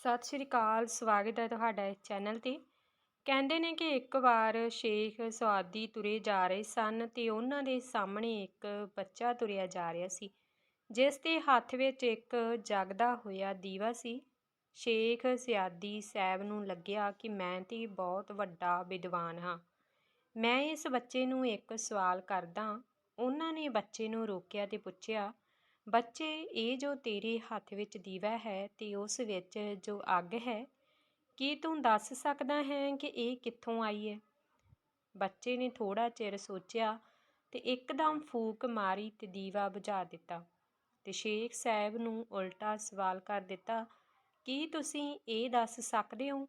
ਸਤਿ ਸ਼੍ਰੀ ਅਕਾਲ, ਸਵਾਗਤ ਹੈ ਤੁਹਾਡਾ ਇਸ ਚੈਨਲ ਤੇ। ਕਹਿੰਦੇ ਨੇ ਕਿ ਇੱਕ ਵਾਰ ਸ਼ੇਖ ਸਵਾਦੀ ਤੁਰੇ ਜਾ ਰਹੇ ਸਨ ਤੇ ਉਹਨਾਂ ਦੇ ਸਾਹਮਣੇ ਇੱਕ ਬੱਚਾ ਤੁਰਿਆ ਜਾ ਰਿਹਾ ਸੀ, ਜਿਸ ਦੇ ਹੱਥ ਵਿੱਚ ਇੱਕ ਜਗਦਾ ਹੋਇਆ ਦੀਵਾ ਸੀ। ਸ਼ੇਖ ਸਿਆਦੀ ਸਾਹਿਬ ਨੂੰ ਲੱਗਿਆ ਕਿ ਮੈਂ ਤੇ ਬਹੁਤ ਵੱਡਾ ਵਿਦਵਾਨ ਹਾਂ। ਮੈਂ ਇਸ ਬੱਚੇ ਨੂੰ ਇੱਕ ਸਵਾਲ ਕਰਦਾ, ਉਹਨਾਂ ਨੇ ਬੱਚੇ ਨੂੰ ਰੋਕਿਆ ਤੇ ਪੁੱਛਿਆ ਬੱਚੇ, ਇਹ ਜੋ ਤੇਰੇ ਹੱਥ ਵਿੱਚ ਦੀਵਾ ਹੈ ਅਤੇ ਉਸ ਵਿੱਚ ਜੋ ਅੱਗ ਹੈ, ਕੀ ਤੂੰ ਦੱਸ ਸਕਦਾ ਹੈ ਕਿ ਇਹ ਕਿੱਥੋਂ ਆਈ ਹੈ? ਬੱਚੇ ਨੇ ਥੋੜ੍ਹਾ ਚਿਰ ਸੋਚਿਆ ਅਤੇ ਇੱਕਦਮ ਫੂਕ ਮਾਰੀ ਅਤੇ ਦੀਵਾ ਬੁਝਾ ਦਿੱਤਾ ਅਤੇ ਸ਼ੇਖ ਸਾਹਿਬ ਨੂੰ ਉਲਟਾ ਸਵਾਲ ਕਰ ਦਿੱਤਾ, ਕੀ ਤੁਸੀਂ ਇਹ ਦੱਸ ਸਕਦੇ ਹੋ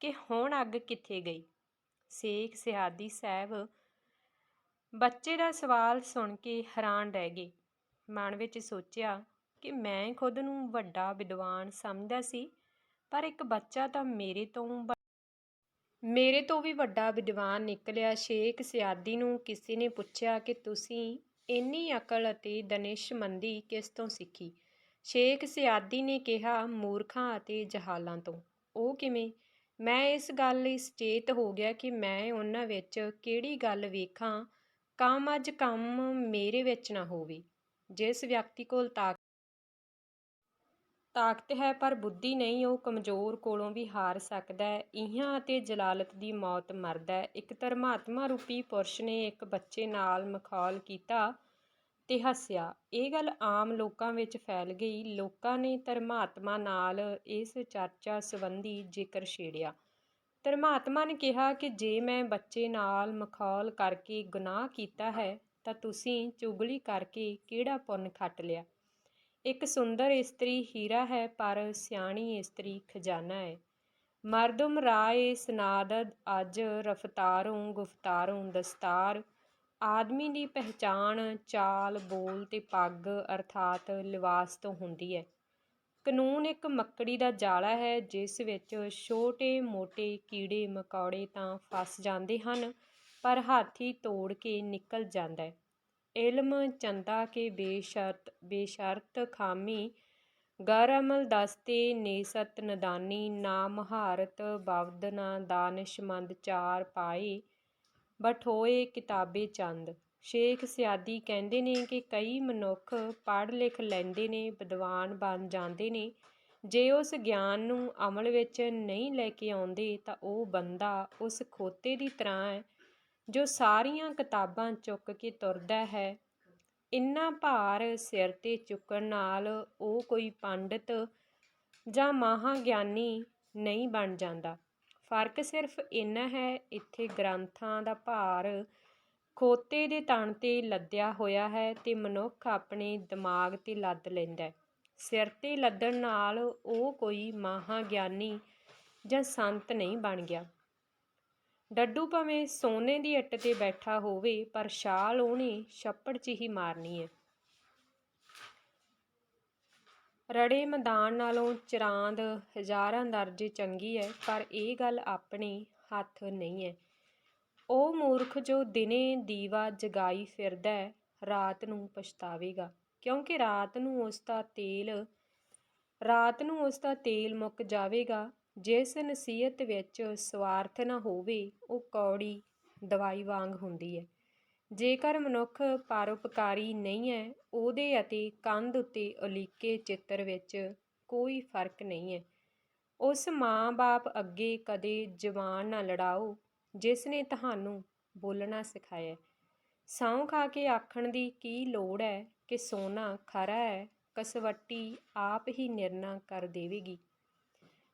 ਕਿ ਹੁਣ ਅੱਗ ਕਿੱਥੇ ਗਈ? ਸ਼ੇਖ ਸਿਆਦੀ ਸਾਹਿਬ ਬੱਚੇ ਦਾ ਸਵਾਲ ਸੁਣ ਕੇ ਹੈਰਾਨ ਰਹਿ ਗਏ। ਮਨ ਵਿੱਚ ਸੋਚਿਆ ਕਿ ਮੈਂ ਖੁਦ ਨੂੰ ਵੱਡਾ ਵਿਦਵਾਨ ਸਮਝਦਾ ਸੀ, ਪਰ ਇੱਕ ਬੱਚਾ ਤਾਂ ਮੇਰੇ ਤੋਂ ਮੇਰੇ ਤੋਂ ਵੀ ਵੱਡਾ ਵਿਦਵਾਨ ਨਿਕਲਿਆ। ਸ਼ੇਖ ਸਿਆਦੀ ਨੂੰ ਕਿਸੇ ਨੇ ਪੁੱਛਿਆ ਕਿ ਤੁਸੀਂ ਇੰਨੀ ਅਕਲ ਅਤੇ ਦਨਿਸ਼ਮੰਦੀ ਕਿਸ ਤੋਂ ਸਿੱਖੀ? ਸ਼ੇਖ ਸਿਆਦੀ ਨੇ ਕਿਹਾ, ਮੂਰਖਾਂ ਅਤੇ ਜਹਾਲਾਂ ਤੋਂ। ਉਹ ਕਿਵੇਂ? ਮੈਂ ਇਸ ਗੱਲ ਲਈ ਸਚੇਤ ਹੋ ਗਿਆ ਕਿ ਮੈਂ ਉਹਨਾਂ ਵਿੱਚ ਕਿਹੜੀ ਗੱਲ ਵੇਖਾਂ, ਕੰਮ ਅੱਜ ਕੰਮ ਮੇਰੇ ਵਿੱਚ ਨਾ ਹੋਵੇ। ਜਿਸ ਵਿਅਕਤੀ ਕੋਲ ਤਾਕਤ ਤਾਕਤ ਹੈ ਪਰ ਬੁੱਧੀ ਨਹੀਂ, ਉਹ ਕਮਜ਼ੋਰ ਕੋਲੋਂ ਵੀ ਹਾਰ ਸਕਦਾ ਹੈ। ਇਹਾਂ ਅਤੇ ਜਲਾਲਤ ਦੀ ਮੌਤ ਮਰਦਾ ਹੈ। ਇੱਕ ਧਰਮਾਤਮਾ ਰੂਪੀ ਪੁਰਸ਼ ਨੇ ਇੱਕ ਬੱਚੇ ਨਾਲ ਮਖੌਲ ਕੀਤਾ ਤੇ ਹੱਸਿਆ। ਇਹ ਗੱਲ ਆਮ ਲੋਕਾਂ ਵਿੱਚ ਫੈਲ ਗਈ। ਲੋਕਾਂ ਨੇ ਧਰਮਾਤਮਾ ਨਾਲ ਇਸ ਚਰਚਾ ਸੰਬੰਧੀ ਜ਼ਿਕਰ ਛੇੜਿਆ। ਧਰਮਾਤਮਾ ਨੇ ਕਿਹਾ ਕਿ ਜੇ ਮੈਂ ਬੱਚੇ ਨਾਲ ਮਖੌਲ ਕਰਕੇ ਗੁਨਾਹ ਕੀਤਾ ਹੈ ਤਾਂ ਤੁਸੀਂ ਚੁਗਲੀ ਕਰਕੇ ਕਿਹੜਾ ਪੁੰਨ ਖੱਟ ਲਿਆ? ਇੱਕ ਸੁੰਦਰ ਇਸਤਰੀ ਹੀਰਾ ਹੈ, ਪਰ ਸਿਆਣੀ ਇਸਤਰੀ ਖਜ਼ਾਨਾ ਹੈ। ਮਰਦਮ ਰਾਏ ਸਨਾਦ ਅੱਜ ਰਫਤਾਰੋਂ ਗੁਫਤਾਰੋਂ ਦਸਤਾਰ। ਆਦਮੀ ਦੀ ਪਹਿਚਾਣ ਚਾਲ ਬੋਲ ਤੇ ਪੱਗ ਅਰਥਾਤ ਲਿਵਾਸ ਤੋਂ ਹੁੰਦੀ ਹੈ। ਕਾਨੂੰਨ ਇੱਕ ਮੱਕੜੀ ਦਾ ਜਾਲਾ ਹੈ, ਜਿਸ ਵਿੱਚ ਛੋਟੇ ਮੋਟੇ ਕੀੜੇ ਮਕੌੜੇ ਤਾਂ ਫਸ ਜਾਂਦੇ ਹਨ। ਪਰ ਹਾਥੀ ਤੋੜ ਕੇ ਨਿਕਲ ਜਾਂਦਾ ਇਲਮ ਚੰਦਾ ਕੇ ਬੇਸ਼ਰਤ ਬੇਸ਼ਰਤ ਖਾਮੀ ਗਰ ਅਮਲ ਦਸਤੇ ਨੇਸਤ ਨਦਾਨੀ, ਨਾ ਮਹਾਰਤ ਬਵਦ ਨਾ ਦਾਨਿਸ਼ਮੰਦ ਚਾਰ ਪਾਏ, ਬਠੋਏ ਕਿਤਾਬੇ ਚੰਦ। ਸ਼ੇਖ ਸਿਆਦੀ ਕਹਿੰਦੇ ਨੇ ਕਿ ਕਈ ਮਨੁੱਖ ਪੜ੍ਹ ਲਿਖ ਲੈਂਦੇ ਨੇ, ਵਿਦਵਾਨ ਬਣ ਜਾਂਦੇ ਨੇ। ਜੇ ਉਸ ਗਿਆਨ ਨੂੰ ਅਮਲ ਵਿੱਚ ਨਹੀਂ ਲੈ ਕੇ ਆਉਂਦੇ ਤਾਂ ਉਹ ਬੰਦਾ ਉਸ ਖੋਤੇ ਦੀ ਤਰ੍ਹਾਂ ਹੈ ਜੋ ਸਾਰੀਆਂ ਕਿਤਾਬਾਂ ਚੁੱਕ ਕੇ ਤੁਰਦਾ ਹੈ, ਇੰਨਾ ਭਾਰ ਸਿਰ ਤੇ ਚੁੱਕਣ ਨਾਲ ਉਹ ਕੋਈ ਪੰਡਿਤ ਜਾਂ ਮਹਾਗਿਆਨੀ ਨਹੀਂ ਬਣ ਜਾਂਦਾ। ਫ਼ਰਕ ਸਿਰਫ ਇੰਨਾ ਹੈ, ਇੱਥੇ ਗ੍ਰੰਥਾਂ ਦਾ ਭਾਰ ਖੋਤੇ ਦੇ ਤਣ ਤੇ ਲੱਦਿਆ ਹੋਇਆ ਹੈ ਤੇ ਮਨੁੱਖ ਆਪਣੇ ਦਿਮਾਗ ਤੇ ਲੱਦ ਲੈਂਦਾ ਸਿਰ ਤੇ ਲੱਦਣ ਨਾਲ ਉਹ ਕੋਈ ਮਹਾਗਿਆਨੀ ਜਾਂ ਸੰਤ ਨਹੀਂ ਬਣ ਗਿਆ। ਡੱਡੂ ਭਾਵੇਂ ਸੋਨੇ ਦੀ ਇੱਟ ਤੇ ਬੈਠਾ ਹੋਵੇ, ਪਰ ਛਾਲ ਉਹਨੇ ਛੱਪੜ 'ਚ ਹੀ ਮਾਰਨੀ ਹੈ ਰੜੇ ਮੈਦਾਨ ਨਾਲੋਂ ਚਰਾਂਦ ਹਜ਼ਾਰਾਂ ਦਰਜੇ ਚੰਗੀ ਹੈ ਪਰ ਇਹ ਗੱਲ ਆਪਣੇ ਹੱਥ ਨਹੀਂ ਹੈ ਉਹ ਮੂਰਖ ਜੋ ਦਿਨੇ ਦੀਵਾ ਜਗਾਈ ਫਿਰਦਾ ਹੈ ਰਾਤ ਨੂੰ ਪਛਤਾਵੇਗਾ। ਕਿਉਂਕਿ ਰਾਤ ਨੂੰ ਉਸ ਦਾ ਤੇਲ, ਰਾਤ ਨੂੰ ਉਸ ਦਾ ਤੇਲ ਮੁੱਕ ਜਾਵੇਗਾ ਜਿਸ ਨਸੀਹਤ ਵਿੱਚ ਸਵਾਰਥ ਨਾ ਹੋਵੇ, ਉਹ ਕੌੜੀ ਦਵਾਈ ਵਾਂਗ ਹੁੰਦੀ ਹੈ। ਜੇਕਰ ਮਨੁੱਖ ਪਰਉਪਕਾਰੀ ਨਹੀਂ ਹੈ, ਉਹਦੇ ਅਤੇ ਕੰਧ ਉੱਤੇ ਉਲੀਕੇ ਚਿੱਤਰ ਵਿੱਚ ਕੋਈ ਫ਼ਰਕ ਨਹੀਂ ਹੈ। ਉਸ ਮਾਂ-ਬਾਪ ਅੱਗੇ ਕਦੇ ਜਵਾਨ ਨਾ ਲੜਾਓ, ਜਿਸ ਨੇ ਤੁਹਾਨੂੰ ਬੋਲਣਾ ਸਿਖਾਇਆ ਸਹੁੰ ਖਾ ਕੇ ਆਖਣ ਦੀ ਕੀ ਲੋੜ ਹੈ ਕਿ ਸੋਨਾ ਖਰਾ ਹੈ, ਕਸਵੱਟੀ ਆਪ ਹੀ ਨਿਰਣਾ ਕਰ ਦੇਵੇਗੀ।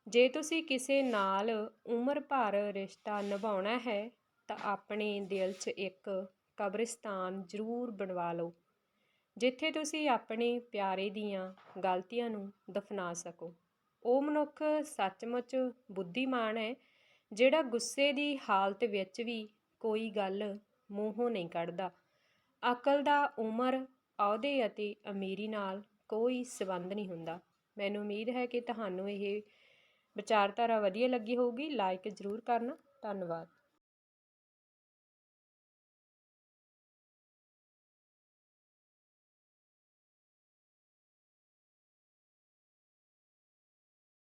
ਜੇ ਤੁਸੀਂ ਕਿਸੇ ਨਾਲ ਉਮਰ ਭਰ ਰਿਸ਼ਤਾ ਨਿਭਾਉਣਾ ਹੈ, ਤਾਂ ਆਪਣੇ ਦਿਲ 'ਚ ਇੱਕ ਕਬਰਿਸਤਾਨ ਜ਼ਰੂਰ ਬਣਵਾ ਲਓ, ਜਿੱਥੇ ਤੁਸੀਂ ਆਪਣੇ ਪਿਆਰੇ ਦੀਆਂ ਗਲਤੀਆਂ ਨੂੰ ਦਫਨਾ ਸਕੋ। ਉਹ ਮਨੁੱਖ ਸੱਚਮੁੱਚ ਬੁੱਧੀਮਾਨ ਹੈ, ਜਿਹੜਾ ਗੁੱਸੇ ਦੀ ਹਾਲਤ ਵਿੱਚ ਵੀ ਕੋਈ ਗੱਲ ਮੂੰਹੋਂ ਨਹੀਂ ਕੱਢਦਾ। ਅਕਲ ਦਾ ਉਮਰ, ਅਹੁਦੇ ਅਤੇ ਅਮੀਰੀ ਨਾਲ ਕੋਈ ਸਬੰਧ ਨਹੀਂ ਹੁੰਦਾ। ਮੈਨੂੰ ਉਮੀਦ ਹੈ ਕਿ ਤੁਹਾਨੂੰ ਇਹ ਵਿਚਾਰਧਾਰਾ ਵਧੀਆ ਲੱਗੀ ਹੋਊਗੀ ਲਾਈਕ ਜ਼ਰੂਰ ਕਰਨਾ ਧੰਨਵਾਦ।